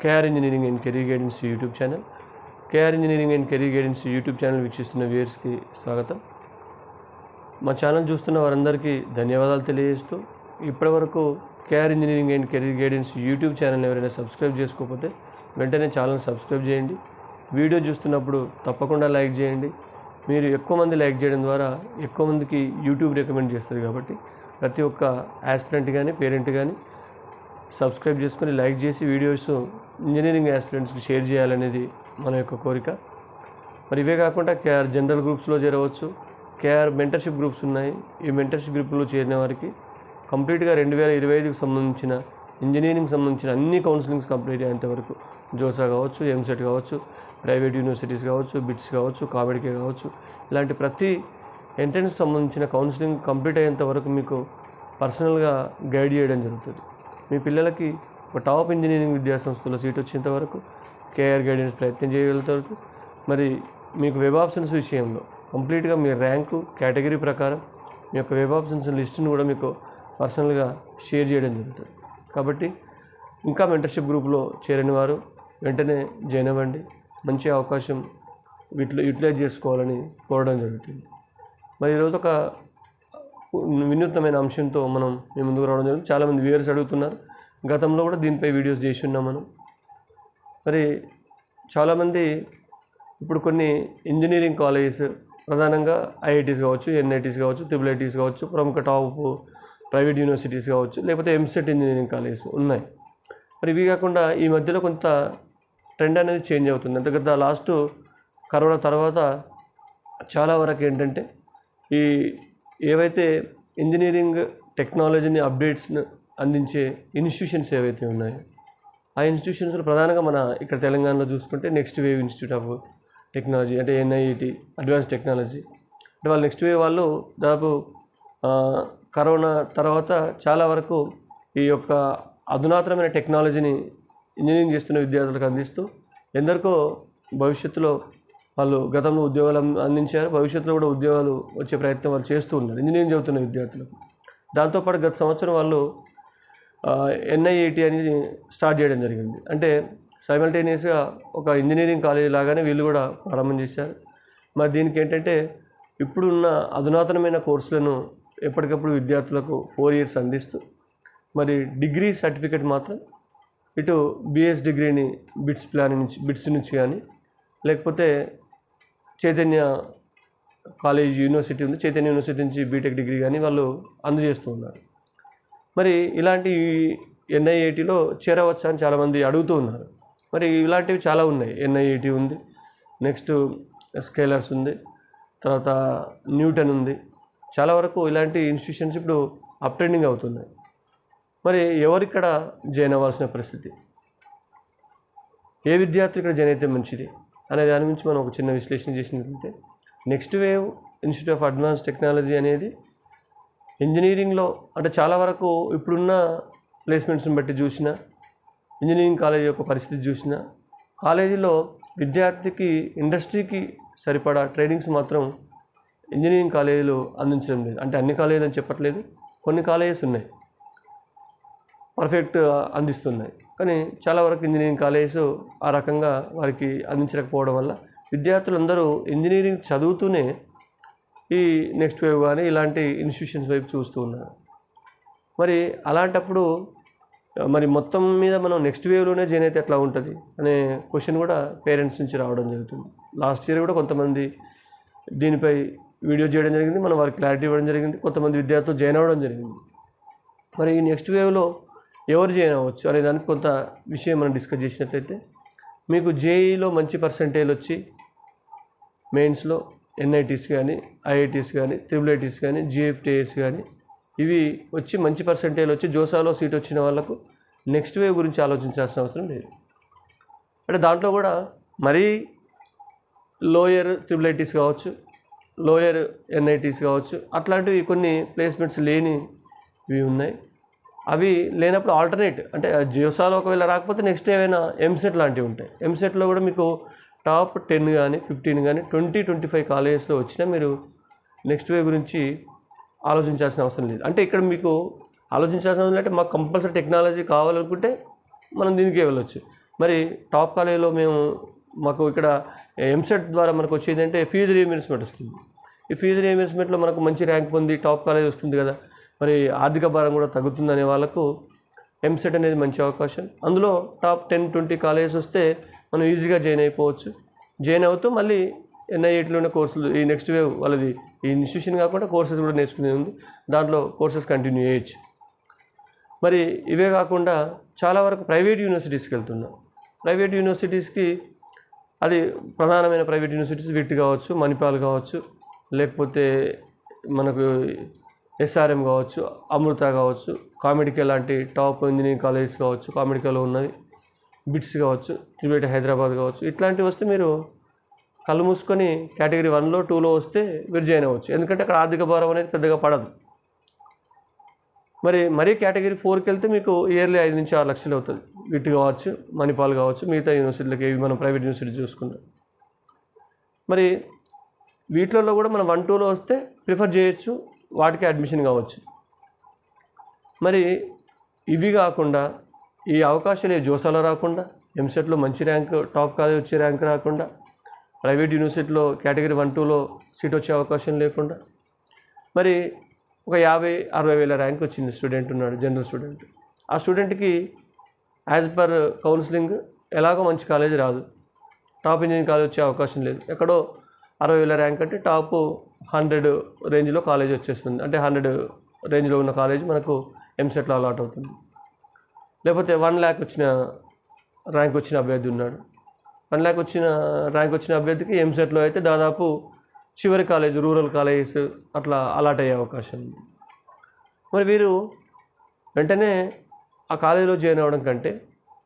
KR engineering and career guidance YouTube channel KR engineering and career guidance YouTube channel వీక్షిస్తున్న వ్యూయర్స్కి స్వాగతం. మా channel చూస్తున్న వారందరికీ ధన్యవాదాలు తెలియజేస్తూ ఇప్పటివరకు KR engineering and career guidance YouTube channel ఎవరైనా సబ్స్క్రైబ్ చేసుకోకపోతే వెంటనే ఛానల్ సబ్స్క్రైబ్ చేయండి. వీడియో చూస్తున్నప్పుడు తప్పకుండా లైక్ చేయండి. మీరు ఎక్కువ మంది లైక్ చేయడం ద్వారా ఎక్కువ మందికి యూట్యూబ్ రికమెండ్ చేస్తుంది కాబట్టి ప్రతి ఒక్క యాస్పిరెంట్ కానీ పేరెంట్ కానీ సబ్స్క్రైబ్ చేసుకొని లైక్ చేసి వీడియోస్ ఇంజనీరింగ్ యాస్పిరెంట్స్కి షేర్ చేయాలనేది మన యొక్క కోరిక. మరి ఇవే కాకుండా కేఆర్ జనరల్ గ్రూప్స్లో చేరవచ్చు. కేఆర్ మెంటర్షిప్ గ్రూప్స్ ఉన్నాయి. ఈ మెంటర్షిప్ గ్రూప్లో చేరిన వారికి కంప్లీట్గా రెండు వేల ఇరవై ఐదుకి సంబంధించిన ఇంజనీరింగ్ సంబంధించిన అన్ని కౌన్సిలింగ్స్ కంప్లీట్ అయ్యేంతవరకు జోసా కావచ్చు ఎంసెట్ కావచ్చు ప్రైవేట్ యూనివర్సిటీస్ కావచ్చు బిట్స్ కావచ్చు కామెడీకే కావచ్చు. ఇలాంటి ప్రతి ఎంట్రన్స్ సంబంధించిన కౌన్సిలింగ్ కంప్లీట్ అయ్యేంత వరకు మీకు పర్సనల్గా గైడ్ చేయడం జరుగుతుంది. మీ పిల్లలకి ఒక టాప్ ఇంజనీరింగ్ విద్యాసంస్థలో సీట్ వచ్చేంత వరకు కేఆర్ గైడెన్స్ ప్రయత్నం చేయగలుగుతారు. మరి మీకు వెబ్ ఆప్షన్స్ విషయంలో కంప్లీట్గా మీ ర్యాంకు కేటగిరీ ప్రకారం మీ యొక్క వెబ్ ఆప్షన్స్ లిస్టును కూడా మీకు పర్సనల్గా షేర్ చేయడం జరుగుతుంది. కాబట్టి ఇంకా మెంటర్షిప్ గ్రూప్లో చేరని వారు వెంటనే జాయిన్ అవ్వండి. మంచి అవకాశం వీటిలో యూటిలైజ్ చేసుకోవాలని కోరడం జరుగుతుంది. మరి ఈరోజు ఒక వినూత్నమైన అంశంతో మనం మేము ముందుకు రావడం జరుగుతుంది చాలామంది వ్యూయర్స్ అడుగుతున్నారు. గతంలో కూడా దీనిపై వీడియోస్ చేసి ఉన్నాం మనం. మరి చాలామంది ఇప్పుడు కొన్ని ఇంజనీరింగ్ కాలేజెస్ ప్రధానంగా ఐఐటీస్ కావచ్చు ఎన్ఐటీస్ కావచ్చు త్రిబుల్ ఐటీస్ కావచ్చు ప్రముఖ టాప్ ప్రైవేట్ యూనివర్సిటీస్ కావచ్చు లేకపోతే ఎంసెట్ ఇంజనీరింగ్ కాలేజెస్ ఉన్నాయి. మరి ఇవి కాకుండా ఈ మధ్యలో కొంత ట్రెండ్ అనేది చేంజ్ అవుతుంది. అంటే గత లాస్ట్ కరోనా తర్వాత చాలా వరకు ఏంటంటే ఈ ఏవైతే ఇంజనీరింగ్ టెక్నాలజీని అప్డేట్స్ను అందించే ఇన్స్టిట్యూషన్స్ ఏవైతే ఉన్నాయో ఆ ఇన్స్టిట్యూషన్స్లో ప్రధానంగా మన ఇక్కడ తెలంగాణలో చూసుకుంటే next wave institute of technology అంటే ఎన్ఐఈటి అడ్వాన్స్ టెక్నాలజీ. అంటే వాళ్ళు నెక్స్ట్ వేవ్ వాళ్ళు దాదాపు కరోనా తర్వాత చాలా వరకు ఈ యొక్క అధునాతనమైన టెక్నాలజీని ఇంజనీరింగ్ చేస్తున్న విద్యార్థులకు అందిస్తూ ఎందరికో భవిష్యత్తులో వాళ్ళు గతంలో ఉద్యోగాలు అందించారు. భవిష్యత్తులో కూడా ఉద్యోగాలు వచ్చే ప్రయత్నం వాళ్ళు చేస్తూ ఉన్నారు. ఇంజనీరింగ్ చదువుతున్న విద్యార్థులకు. దాంతోపాటు గత సంవత్సరం వాళ్ళు ఎన్ఐఏటి అనేది స్టార్ట్ చేయడం జరిగింది. అంటే సైమల్టేనియస్గా ఒక ఇంజనీరింగ్ కాలేజీ లాగానే వీళ్ళు కూడా ప్రారంభం చేశారు. మరి దీనికి ఏంటంటే ఇప్పుడున్న అధునాతనమైన కోర్సులను ఎప్పటికప్పుడు విద్యార్థులకు ఫోర్ ఇయర్స్ అందిస్తూ మరి డిగ్రీ సర్టిఫికేట్ మాత్రం ఇటు బిఎస్ డిగ్రీని బిట్స్ ప్లాన్ నుంచి బిట్స్ నుంచి కానీ లేకపోతే చైతన్య కాలేజ్ యూనివర్సిటీ ఉంది. చైతన్య యూనివర్సిటీ నుంచి బీటెక్ డిగ్రీ కానీ వాళ్ళు అందజేస్తూ ఉన్నారు. మరి ఇలాంటి ఎన్ఐఐటిలో చేరవచ్చా అని చాలామంది అడుగుతూ ఉన్నారు. మరి ఇలాంటివి చాలా ఉన్నాయి. ఎన్ఐఐటి ఉంది. నెక్స్ట్ స్కేలర్స్ ఉంది. తర్వాత న్యూటన్ ఉంది. చాలా వరకు ఇలాంటి ఇన్స్టిట్యూషన్స్ ఇప్పుడు అప్ ట్రెండింగ్ అవుతున్నాయి. మరి ఎవరిక్కడ జాయిన్ అవ్వాల్సిన పరిస్థితి? ఏ విద్యార్థి ఇక్కడ జాయిన్ అయితే మంచిది? అనే దాని గురించి మనం ఒక చిన్న విశ్లేషణ చేసినట్లయితే next wave institute of advance technology అనేది ఇంజనీరింగ్లో అంటే చాలా వరకు ఇప్పుడున్న ప్లేస్మెంట్స్ని బట్టి చూసిన ఇంజనీరింగ్ కాలేజీ యొక్క పరిస్థితి చూసిన కాలేజీలో విద్యార్థికి ఇండస్ట్రీకి సరిపడా ట్రైనింగ్స్ మాత్రం ఇంజనీరింగ్ కాలేజీలు అందించడం లేదు. అంటే అన్ని కాలేజీలు అని చెప్పట్లేదు కొన్ని కాలేజెస్ ఉన్నాయి. పర్ఫెక్ట్ అందిస్తున్నాయి. కానీ చాలా వరకు ఇంజనీరింగ్ కాలేజెస్ ఆ రకంగా వారికి అందించకపోవడం వల్ల విద్యార్థులందరూ ఇంజనీరింగ్ చదువుతూనే ఈ నెక్స్ట్ వేవ్ కానీ ఇలాంటి ఇన్స్టిట్యూషన్స్ వైపు చూస్తూ ఉన్నారు. మరి అలాంటప్పుడు మరి మొత్తం మీద మనం నెక్స్ట్ వేవ్లోనే జాయిన్ అయితే ఎట్లా ఉంటుంది అనే క్వశ్చన్ కూడా పేరెంట్స్ నుంచి రావడం జరుగుతుంది. లాస్ట్ ఇయర్ కూడా కొంతమంది దీనిపై వీడియో చేయడం జరిగింది మనం వారికి క్లారిటీ ఇవ్వడం జరిగింది కొంతమంది విద్యార్థులు జాయిన్ అవ్వడం జరిగింది. మరి ఈ నెక్స్ట్ వేవ్లో ఎవరు జాయిన్ అవ్వచ్చు అనే దానికి కొంత విషయం మనం డిస్కస్ చేసినట్లయితే మీకు జేఈలో మంచి పర్సంటేజ్ వచ్చి మెయిన్స్లో ఎన్ఐటీస్ కానీ ఐఐటీస్ కానీ త్రిబుల్ ఐటీస్ కానీ జిఎఫ్టీఎస్ కానీ ఇవి వచ్చి మంచి పర్సంటేజ్ వచ్చి జోసాలో సీట్ వచ్చిన వాళ్ళకు నెక్స్ట్ వేవ్ గురించి ఆలోచించాల్సిన అవసరం లేదు. అంటే దాంట్లో కూడా మరీ లోయర్ త్రిబుల్ ఐటీస్ కావచ్చు లోయర్ ఎన్ఐటీస్ కావచ్చు అట్లాంటివి కొన్ని ప్లేస్మెంట్స్ లేని ఇవి ఉన్నాయి. అవి లేనప్పుడు ఆల్టర్నేట్ అంటే జియోసాలో ఒకవేళ రాకపోతే నెక్స్ట్ ఏమైనా ఎంసెట్ లాంటివి ఉంటాయి. ఎంసెట్లో కూడా మీకు టాప్ టెన్ కానీ ఫిఫ్టీన్ కానీ ట్వంటీ ట్వంటీ ఫైవ్ కాలేజెస్లో వచ్చినా మీరు నెక్స్ట్ వే గురించి ఆలోచించాల్సిన అవసరం లేదు. అంటే ఇక్కడ మీకు ఆలోచించాల్సిన అవసరం అంటే మాకు కంపల్సరీ టెక్నాలజీ కావాలనుకుంటే మనం దీనికే వెళ్ళొచ్చు. మరి టాప్ కాలేజీలో మేము మాకు ఇక్కడ ఎంసెట్ ద్వారా మనకు వచ్చేది అంటే ఫీజు రీఎంబర్స్మెంట్ వస్తుంది. ఈ ఫీజు రీఎంబర్స్మెంట్లో మనకు మంచి ర్యాంక్ పొంది టాప్ కాలేజ్ వస్తుంది కదా. మరి ఆర్థిక భారం కూడా తగ్గుతుందనే వాళ్ళకు ఎంసెట్ అనేది మంచి అవకాశం. అందులో టాప్ టెన్ ట్వంటీ కాలేజెస్ వస్తే మనం ఈజీగా జాయిన్ అయిపోవచ్చు. జాయిన్ అవుతూ మళ్ళీ ఎన్ఐఏటీలోనే కోర్సులు ఈ నెక్స్ట్ వేవ్ వాళ్ళది ఈ ఇన్స్టిట్యూషన్ కాకుండా కోర్సెస్ కూడా నేర్చుకునే ఉంది. దాంట్లో కోర్సెస్ కంటిన్యూ చేయొచ్చు. మరి ఇవే కాకుండా చాలా వరకు ప్రైవేట్ యూనివర్సిటీస్కి వెళ్తున్నాం. ప్రైవేట్ యూనివర్సిటీస్కి అది ప్రధానమైన ప్రైవేట్ యూనివర్సిటీస్ విట్ కావచ్చు మణిపాల్ కావచ్చు లేకపోతే మనకు ఎస్ఆర్ఎం కావచ్చు అమృత కావచ్చు కామెడికే లాంటి టాప్ ఇంజనీరింగ్ కాలేజెస్ కావచ్చు కామెడికేలో ఉన్నవి బిట్స్ కావచ్చు త్రిబేట హైదరాబాద్ కావచ్చు ఇట్లాంటివి వస్తే మీరు కళ్ళు మూసుకొని కేటగిరీ వన్లో టూలో వస్తే మీరు జాయిన్ అవ్వచ్చు. ఎందుకంటే అక్కడ ఆర్థిక భారం అనేది పెద్దగా పడదు. మరి మరీ కేటగిరీ ఫోర్కి వెళ్తే మీకు ఇయర్లీ ఐదు నుంచి ఆరు లక్షలు అవుతుంది. విట్ కావచ్చు మణిపాల్ కావచ్చు మిగతా యూనివర్సిటీలకి ఏవి మనం ప్రైవేట్ యూనివర్సిటీ చూసుకుంటాం. మరి వీటిలలో కూడా మనం వన్ టూలో వస్తే ప్రిఫర్ చేయొచ్చు. వాటికి అడ్మిషన్ కావచ్చు. మరి ఇవి కాకుండా ఈ అవకాశాలు ఏ జోసాలో రాకుండా ఎంసెట్లో మంచి ర్యాంక్ టాప్ కాలేజ్ వచ్చే ర్యాంక్ రాకుండా ప్రైవేట్ యూనివర్సిటీలో కేటగిరీ వన్ టూలో సీట్ వచ్చే అవకాశం లేకుండా మరి ఒక యాభై అరవై వేల ర్యాంక్ వచ్చింది స్టూడెంట్ ఉన్నాడు జనరల్ స్టూడెంట్ ఆ స్టూడెంట్కి యాజ్ పర్ కౌన్సిలింగ్ ఎలాగో మంచి కాలేజ్ రాదు. టాప్ ఇంజనీరింగ్ కాలేజ్ వచ్చే అవకాశం లేదు. ఎక్కడో అరవై వేల ర్యాంక్ అంటే టాప్ హండ్రెడ్ రేంజ్లో కాలేజ్ వచ్చేస్తుంది. అంటే హండ్రెడ్ రేంజ్లో ఉన్న కాలేజ్ మనకు ఎంసెట్లో అలాట్ అవుతుంది. లేకపోతే వన్ ల్యాక్ వచ్చిన ర్యాంక్ వచ్చిన అభ్యర్థి ఉన్నాడు. వన్ ల్యాక్ వచ్చిన ర్యాంక్ వచ్చిన అభ్యర్థికి ఎంసెట్లో అయితే దాదాపు చివరి కాలేజ్ రూరల్ కాలేజెస్ అట్లా అలాట్ అయ్యే అవకాశం ఉంది. మరి వీరు వెంటనే ఆ కాలేజీలో జాయిన్ అవ్వడం కంటే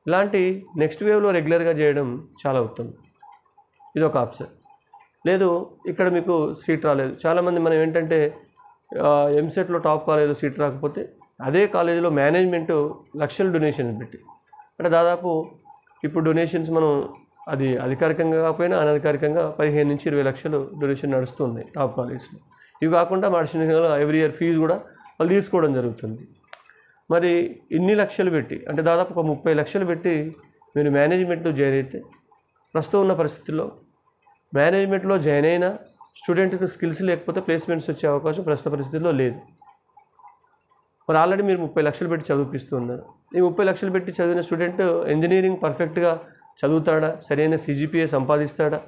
ఇలాంటి నెక్స్ట్ వేవ్లో రెగ్యులర్గా చేయడం చాలా ఉత్తమం. ఇది ఒక ఆప్షన్. లేదు ఇక్కడ మీకు సీట్ రాలేదు. చాలామంది మనం ఏంటంటే ఎంసెట్లో టాప్ కాలేజీలో సీట్ రాకపోతే అదే కాలేజీలో మేనేజ్మెంట్ లక్షల డొనేషన్స్ పెట్టి. అంటే దాదాపు ఇప్పుడు డొనేషన్స్ మనం అది అధికారికంగా కాకపోయినా అనధికారికంగా పదిహేను నుంచి ఇరవై లక్షలు డొనేషన్ నడుస్తుంది టాప్ కాలేజ్లో. ఇవి కాకుండా అడిషనల్గా ఎవ్రీ ఇయర్ ఫీజు కూడా వాళ్ళు తీసుకోవడం జరుగుతుంది. మరి ఇన్ని లక్షలు పెట్టి అంటే దాదాపు ఒక ముప్పై లక్షలు పెట్టి మీరు మేనేజ్మెంట్లో జాయిన్ అయితే ప్రస్తుతం ఉన్న పరిస్థితుల్లో మేనేజ్మెంట్లో జాయిన్ అయినా స్టూడెంట్కి స్కిల్స్ లేకపోతే ప్లేస్మెంట్స్ వచ్చే అవకాశం ప్రస్తుత పరిస్థితుల్లో లేదు. మరి ఆల్రెడీ మీరు ముప్పై లక్షలు పెట్టి చదివిపిస్తున్నారు ఈ ముప్పై లక్షలు పెట్టి చదివిన స్టూడెంట్ ఇంజనీరింగ్ పర్ఫెక్ట్గా చదువుతాడా? సరైన సిజిపిఏ సంపాదిస్తాడా?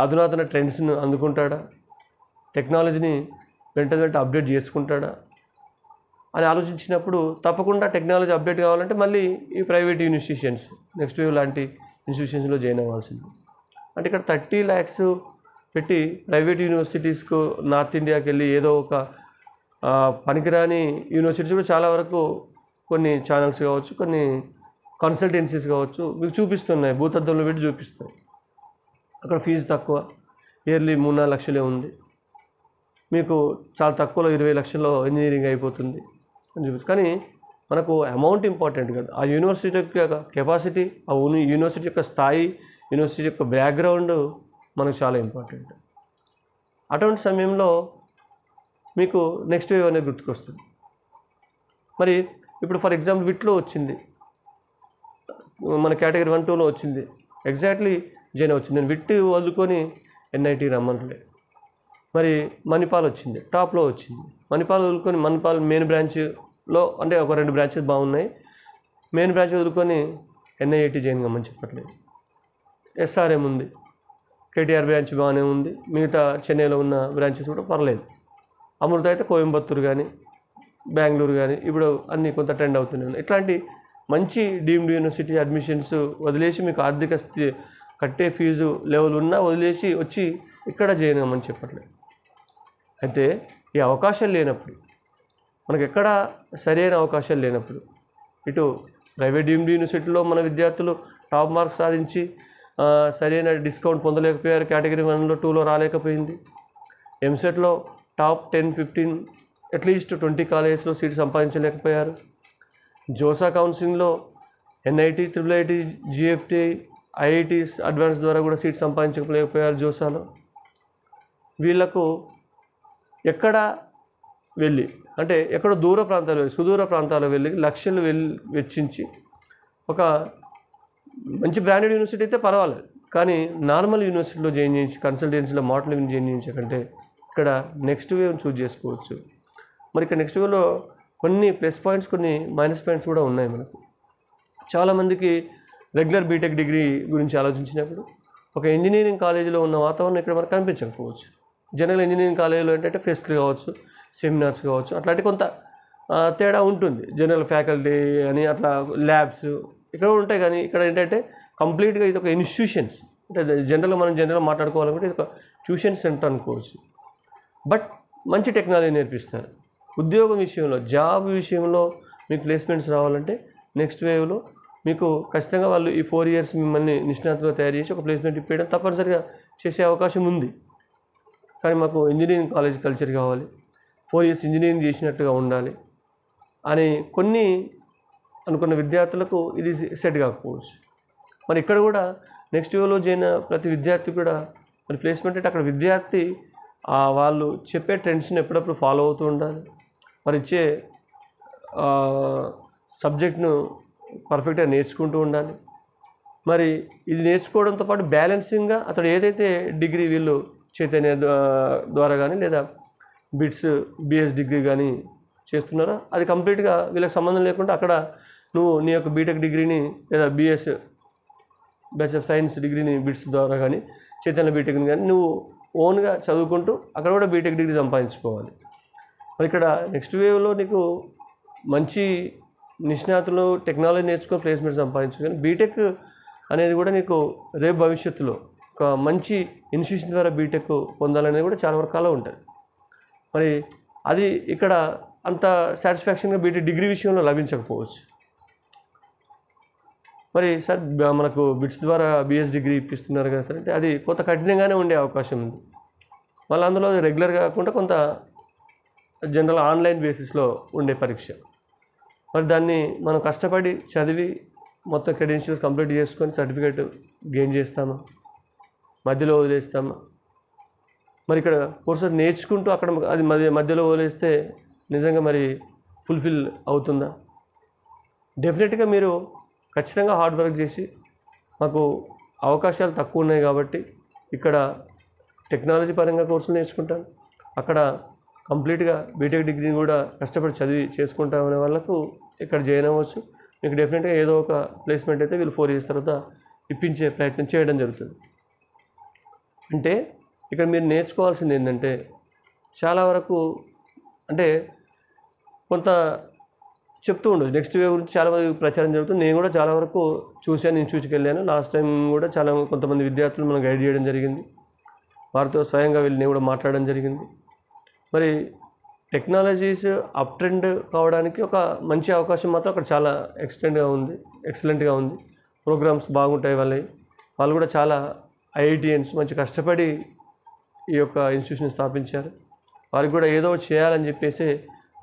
అధునాతన ట్రెండ్స్ను అందుకుంటాడా? టెక్నాలజీని వెంట వెంట అప్డేట్ చేసుకుంటాడా? అని ఆలోచించినప్పుడు తప్పకుండా టెక్నాలజీ అప్డేట్ కావాలంటే మళ్ళీ ఈ ప్రైవేట్ ఇన్స్టిట్యూషన్స్ నెక్స్ట్ వేవ్ లాంటి ఇన్స్టిట్యూషన్స్లో జాయిన్ అవ్వాల్సింది. అంటే ఇక్కడ థర్టీ ల్యాక్స్ పెట్టి ప్రైవేట్ యూనివర్సిటీస్కు నార్త్ ఇండియాకి వెళ్ళి ఏదో ఒక పనికిరాని యూనివర్సిటీస్ కూడా చాలా వరకు కొన్ని ఛానల్స్ కావచ్చు కొన్ని కన్సల్టెన్సీస్ కావచ్చు మీకు చూపిస్తున్నాయి భూతత్వంలో పెట్టి చూపిస్తాయి అక్కడ ఫీజు తక్కువ ఇయర్లీ మూడు నాలుగు లక్షలే ఉంది. మీకు చాలా తక్కువలో ఇరవై లక్షల్లో ఇంజనీరింగ్ అయిపోతుంది అని చూపిస్తుంది కానీ మనకు అమౌంట్ ఇంపార్టెంట్ కదా. ఆ యూనివర్సిటీ యొక్క కెపాసిటీ ఆ యూనివర్సిటీ యొక్క స్థాయి యూనివర్సిటీ యొక్క బ్యాక్గ్రౌండ్ మనకు చాలా ఇంపార్టెంట్. అటువంటి సమయంలో మీకు నెక్స్ట్ వేవ్ అనేది గుర్తుకొస్తుంది. మరి ఇప్పుడు ఫర్ ఎగ్జాంపుల్ విట్లో వచ్చింది. మన కేటగిరీ వన్ టూలో వచ్చింది. ఎగ్జాక్ట్లీ జైన్ వచ్చింది. నేను విట్ వదులుకొని ఎన్ఐటి రమ్మనలే మరి మణిపాల్ వచ్చింది. టాప్లో వచ్చింది. మణిపాల్ వదులుకొని మణిపాల్ మెయిన్ బ్రాంచ్లో అంటే ఒక రెండు బ్రాంచెస్ బాగున్నాయి. మెయిన్ బ్రాంచ్ వదులుకొని ఎన్ఐఐటి జైన్ కమ్మని చెప్పట్లేదు. ఎస్ఆర్ఎం ఉంది. కేటీఆర్ బ్రాంచ్ బాగానే ఉంది. మిగతా చెన్నైలో ఉన్న బ్రాంచెస్ కూడా పర్లేదు. అమృత అయితే కోయంబత్తూరు కానీ బెంగళూరు కానీ ఇప్పుడు అన్నీ కొంత ట్రెండ్ అవుతున్నాయి ఇట్లాంటి మంచి డీమ్డ్ యూనివర్సిటీ అడ్మిషన్స్ వదిలేసి మీకు ఆర్థిక స్థితి కట్టే ఫీజు లెవెల్ ఉన్నా వదిలేసి వచ్చి ఇక్కడ చేయనమని చెప్పట్లేదు. అయితే ఈ అవకాశాలు లేనప్పుడు మనకు ఎక్కడ సరైన అవకాశాలు లేనప్పుడు ఇటు ప్రైవేట్ డీమ్డ్ యూనివర్సిటీలో మన విద్యార్థులు టాప్ మార్క్స్ సాధించి సరైన డిస్కౌంట్ పొందలేకపోయారు. కేటగిరీ వన్లో టూలో రాలేకపోయింది. ఎంసెట్లో top ten fifteen at least twenty కాలేజెస్లో సీట్ సంపాదించలేకపోయారు. జోసా కౌన్సిలింగ్లో NIT triple IT GFT IITs advance ద్వారా కూడా సీట్ సంపాదించలేకపోయారు జోసాలో. వీళ్ళకు ఎక్కడ వెళ్ళి అంటే ఎక్కడో దూర ప్రాంతాలు వెళ్ళి సుదూర ప్రాంతాలు వెళ్ళి లక్షలు వెళ్ళి వెచ్చించి ఒక మంచి బ్రాండెడ్ యూనివర్సిటీ అయితే పర్వాలేదు. కానీ నార్మల్ యూనివర్సిటీలో జాయిన్ చేయించి కన్సల్టెన్సీలో మోడల్ జాయిన్ చేయించకంటే ఇక్కడ నెక్స్ట్ వేవ్ చూజ్ చేసుకోవచ్చు. మరి ఇక్కడ నెక్స్ట్ వేవ్లో కొన్ని ప్లస్ పాయింట్స్ కొన్ని మైనస్ పాయింట్స్ కూడా ఉన్నాయి మనకు. చాలామందికి రెగ్యులర్ బీటెక్ డిగ్రీ గురించి ఆలోచించినప్పుడు ఒక ఇంజనీరింగ్ కాలేజీలో ఉన్న వాతావరణం ఇక్కడ మనకు కనిపించకపోవచ్చు. జనరల్ ఇంజనీరింగ్ కాలేజీలో ఏంటంటే ఫెస్ట్లు కావచ్చు సెమినార్స్ కావచ్చు అట్లాంటి కొంత తేడా ఉంటుంది. జనరల్ ఫ్యాకల్టీ అని అట్లా ల్యాబ్స్ ఇక్కడ కూడా ఉంటాయి కానీ ఇక్కడ ఏంటంటే కంప్లీట్గా ఇది ఒక ఇన్స్టిట్యూషన్స్. అంటే జనరల్గా మనం జనరల్ మాట్లాడుకోవాలంటే ఇది ఒక ట్యూషన్ సెంటర్ అనుకోవచ్చు. బట్ మంచి టెక్నాలజీ నేర్పిస్తారు ఉద్యోగం విషయంలో జాబ్ విషయంలో మీకు ప్లేస్మెంట్స్ రావాలంటే నెక్స్ట్ వేవ్లో మీకు ఖచ్చితంగా వాళ్ళు ఈ ఫోర్ ఇయర్స్ మిమ్మల్ని నిష్ణాతులుగా తయారు చేసి ఒక ప్లేస్మెంట్ ఇప్పేయడం తప్పనిసరిగా చేసే అవకాశం ఉంది. కానీ మాకు ఇంజనీరింగ్ కాలేజ్ కల్చర్ కావాలి. ఫోర్ ఇయర్స్ ఇంజనీరింగ్ చేసినట్టుగా ఉండాలి. అని కొన్ని అనుకున్న విద్యార్థులకు ఇది సెట్ కాకపోవచ్చు. మరి ఇక్కడ కూడా నెక్స్ట్ ఇయర్లో చేరిన ప్రతి విద్యార్థి కూడా మరి ప్లేస్మెంట్ అంటే అక్కడ విద్యార్థి వాళ్ళు చెప్పే ట్రెండ్స్ని ఎప్పుడప్పుడు ఫాలో అవుతూ ఉండాలి. మరి ఇచ్చే సబ్జెక్ట్ను పర్ఫెక్ట్గా నేర్చుకుంటూ ఉండాలి. మరి ఇది నేర్చుకోవడంతో పాటు బ్యాలెన్సింగ్గా అతడు ఏదైతే డిగ్రీ వీళ్ళు చైతన్య ద్వారా కానీ లేదా బిట్స్ బిఎస్ డిగ్రీ కానీ చేస్తున్నారో అది కంప్లీట్గా వీళ్ళకి సంబంధం లేకుండా అక్కడ నువ్వు నీ యొక్క బీటెక్ డిగ్రీని లేదా బిఎస్ బ్యాచ్ ఆఫ్ సైన్స్ డిగ్రీని బిట్స్ ద్వారా కానీ చైతన్య బీటెక్ని కానీ నువ్వు ఓన్గా చదువుకుంటూ అక్కడ కూడా బీటెక్ డిగ్రీ సంపాదించుకోవాలి. మరి ఇక్కడ నెక్స్ట్ వేవ్లో నీకు మంచి నిష్ణాతులు టెక్నాలజీ నేర్చుకొని ప్లేస్మెంట్ సంపాదించు కానీ బీటెక్ అనేది కూడా నీకు రేపు భవిష్యత్తులో ఒక మంచి ఇన్స్టిట్యూషన్ ద్వారా బీటెక్ పొందాలనేది కూడా చాలా వరకు ఉంటుంది. మరి అది ఇక్కడ అంత సాటిస్ఫాక్షన్గా బీటెక్ డిగ్రీ విషయంలో లభించకపోవచ్చు. మరి సార్ మనకు బిట్స్ ద్వారా బిఎస్ డిగ్రీ ఇప్పిస్తున్నారు కదా సార్ అంటే అది కొంత కఠినంగానే ఉండే అవకాశం ఉంది. మళ్ళీ అందులో రెగ్యులర్ కాకుండా కొంత జనరల్ ఆన్లైన్ బేసిస్లో ఉండే పరీక్ష. మరి దాన్ని మనం కష్టపడి చదివి మొత్తం క్రెడెన్షియల్స్ కంప్లీట్ చేసుకొని సర్టిఫికేట్ గెయిన్ చేస్తామా? మధ్యలో వదిలేస్తామా? మరి ఇక్కడ కోర్సు నేర్చుకుంటూ అక్కడ అది మధ్య మధ్యలో వదిలేస్తే నిజంగా మరి ఫుల్ఫిల్ అవుతుందా? డెఫినెట్గా మీరు ఖచ్చితంగా హార్డ్ వర్క్ చేసి మాకు అవకాశాలు తక్కువ ఉన్నాయి కాబట్టి ఇక్కడ టెక్నాలజీ పరంగా కోర్సులు నేర్చుకుంటాను. అక్కడ కంప్లీట్గా బీటెక్ డిగ్రీని కూడా కష్టపడి చదివి చేసుకుంటామనే వాళ్ళకు ఇక్కడ జాయిన్ అవ్వచ్చు. మీకు డెఫినెట్గా ఏదో ఒక ప్లేస్మెంట్ అయితే వీళ్ళు ఫోర్ ఇయర్స్ తర్వాత ఇప్పించే ప్రయత్నం చేయడం జరుగుతుంది. అంటే ఇక్కడ మీరు నేర్చుకోవాల్సింది ఏంటంటే చాలా వరకు అంటే కొంత చెప్తూ ఉండదు నెక్స్ట్ వేవ్ గురించి చాలా మంది ప్రచారం జరుగుతుంది. నేను కూడా చాలా వరకు చూశాను నేను చూసుకెళ్ళాను లాస్ట్ టైం కూడా చాలా కొంతమంది విద్యార్థులు మనం గైడ్ చేయడం జరిగింది. వారితో స్వయంగా వెళ్ళి నేను కూడా మాట్లాడడం జరిగింది. మరి టెక్నాలజీస్ అప్ ట్రెండ్ కావడానికి ఒక మంచి అవకాశం మాత్రం అక్కడ చాలా ఎక్స్టెంట్గా ఉంది ఎక్సలెంట్గా ఉంది. ప్రోగ్రామ్స్ బాగుంటాయి వాళ్ళవి. వాళ్ళు కూడా చాలా ఐఐటిఎన్స్ మంచి కష్టపడి ఈ యొక్క ఇన్స్టిట్యూషన్ స్థాపించారు. వారికి కూడా ఏదో చేయాలని చెప్పేసి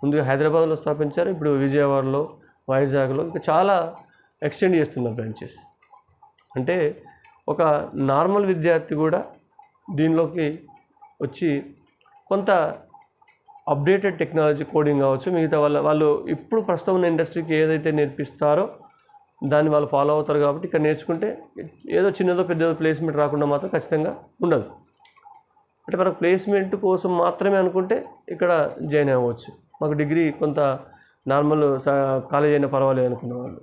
ముందుగా హైదరాబాద్లో స్థాపించారు ఇప్పుడు విజయవాడలో వైజాగ్లో ఇంకా చాలా ఎక్స్టెండ్ చేస్తున్నారు బ్రాంచెస్. అంటే ఒక నార్మల్ విద్యార్థి కూడా దీనిలోకి వచ్చి కొంత అప్డేటెడ్ టెక్నాలజీ కోడింగ్ కావచ్చు మిగతా వాళ్ళ వాళ్ళు ఇప్పుడు ప్రస్తుతం ఉన్న ఇండస్ట్రీకి ఏదైతే నేర్పిస్తారో దాన్ని వాళ్ళు ఫాలో అవుతారు కాబట్టి ఇక్కడ నేర్చుకుంటే ఏదో చిన్నదో పెద్దదో ప్లేస్మెంట్ రాకుండా మాత్రం ఖచ్చితంగా ఉండదు. అంటే మనకు ప్లేస్మెంట్ కోసం మాత్రమే అనుకుంటే ఇక్కడ జాయిన్ అవ్వచ్చు. మాకు డిగ్రీ కొంత నార్మల్ కాలేజ్ అయినా పర్వాలేదు అనుకున్న వాళ్ళు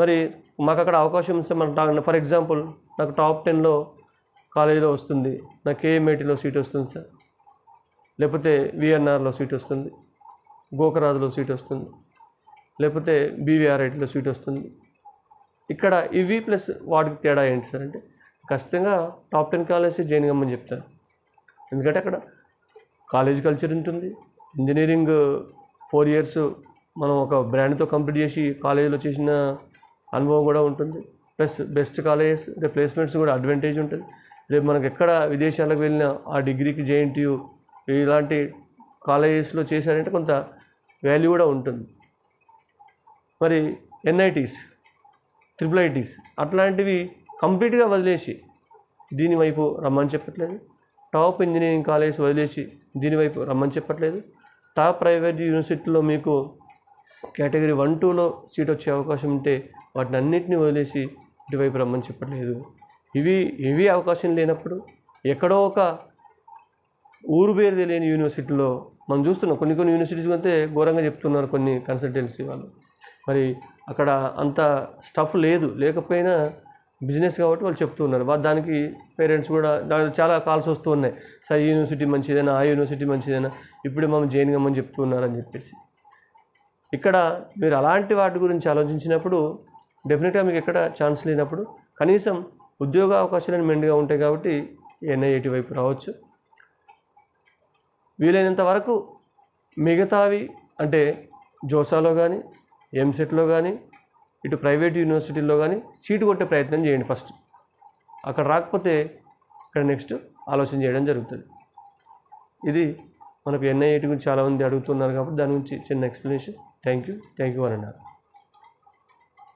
మరి మాకు అక్కడ అవకాశం ఇస్తే మన ఫర్ ఎగ్జాంపుల్ నాకు టాప్ టెన్లో కాలేజీలో వస్తుంది. నాకు కేఎంఐటీలో సీట్ వస్తుంది సార్. లేకపోతే విఎన్ఆర్లో సీట్ వస్తుంది. గోకరాజులో సీట్ వస్తుంది. లేకపోతే బీవీఆర్ఐటీలో సీట్ వస్తుంది. ఇక్కడ ఇవి ప్లస్ వాటికి తేడా ఏంటి సార్ అంటే ఖచ్చితంగా టాప్ టెన్ కాలేజీ జాయిన్ కమ్మని చెప్తారు. ఎందుకంటే అక్కడ కాలేజ్ కల్చర్ ఉంటుంది. ఇంజనీరింగ్ ఫోర్ ఇయర్స్ మనం ఒక బ్రాండ్తో కంప్లీట్ చేసి కాలేజీలో చేసిన అనుభవం కూడా ఉంటుంది. ప్లస్ బెస్ట్ కాలేజెస్ రేపు ప్లేస్మెంట్స్ కూడా అడ్వాంటేజ్ ఉంటుంది. రేపు మనకు ఎక్కడ విదేశాలకు వెళ్ళిన ఆ డిగ్రీకి జేఎన్టీయు ఇలాంటి కాలేజెస్లో చేశారంటే కొంత వాల్యూ కూడా ఉంటుంది. మరి ఎన్ఐటీస్ ట్రిపుల్ ఐటీస్ అట్లాంటివి కంప్లీట్గా వదిలేసి దీని వైపు రమ్మని చెప్పట్లేదు. టాప్ ఇంజనీరింగ్ కాలేజ్ వదిలేసి దీని వైపు రమ్మని చెప్పట్లేదు. టాప్ ప్రైవేట్ యూనివర్సిటీలో మీకు కేటగిరీ వన్ టూలో సీట్ వచ్చే అవకాశం ఉంటే వాటిని అన్నింటినీ వదిలేసి ఇటువైపు రమ్మని చెప్పట్లేదు. ఇవి ఇవి అవకాశం లేనప్పుడు ఎక్కడో ఒక ఊరు పేరు తెలియని యూనివర్సిటీలో మనం చూస్తున్నాం. కొన్ని కొన్ని యూనివర్సిటీస్ అంతే ఘోరంగా చెప్తున్నారు కొన్ని కన్సల్టెన్సీ వాళ్ళు. మరి అక్కడ అంత స్టఫ్ లేదు. లేకపోయినా బిజినెస్ కాబట్టి వాళ్ళు చెప్తూ ఉన్నారు. వా- దానికి పేరెంట్స్ కూడా దానికి చాలా కాల్స్ వస్తూ ఉన్నాయి. సార్ ఈ యూనివర్సిటీ మంచిదేనా? ఆ యూనివర్సిటీ మంచిదేనా? ఇప్పుడే మనం జైన్ కమ్మని చెప్తూ ఉన్నారని చెప్పేసి. ఇక్కడ మీరు అలాంటి వాటి గురించి ఆలోచించినప్పుడు డెఫినెట్గా మీకు ఎక్కడ ఛాన్స్ లేనప్పుడు కనీసం ఉద్యోగ అవకాశాలు మెండుగా ఉంటాయి కాబట్టి ఎన్ఐఏటి వైపు రావచ్చు. వీలైనంత వరకు మిగతావి అంటే జోసాలో కానీ ఎంసెట్లో కానీ ఇటు ప్రైవేట్ యూనివర్సిటీల్లో కానీ సీటు కొట్టే ప్రయత్నం చేయండి ఫస్ట్. అక్కడ రాకపోతే ఇక్కడ నెక్స్ట్ ఆలోచన చేయడం జరుగుతుంది. ఇది మనకు ఎన్ఐఐటి గురించి చాలామంది అడుగుతున్నారు కాబట్టి దాని గురించి చిన్న explanation. Thank you. Thank you అని అన్నారు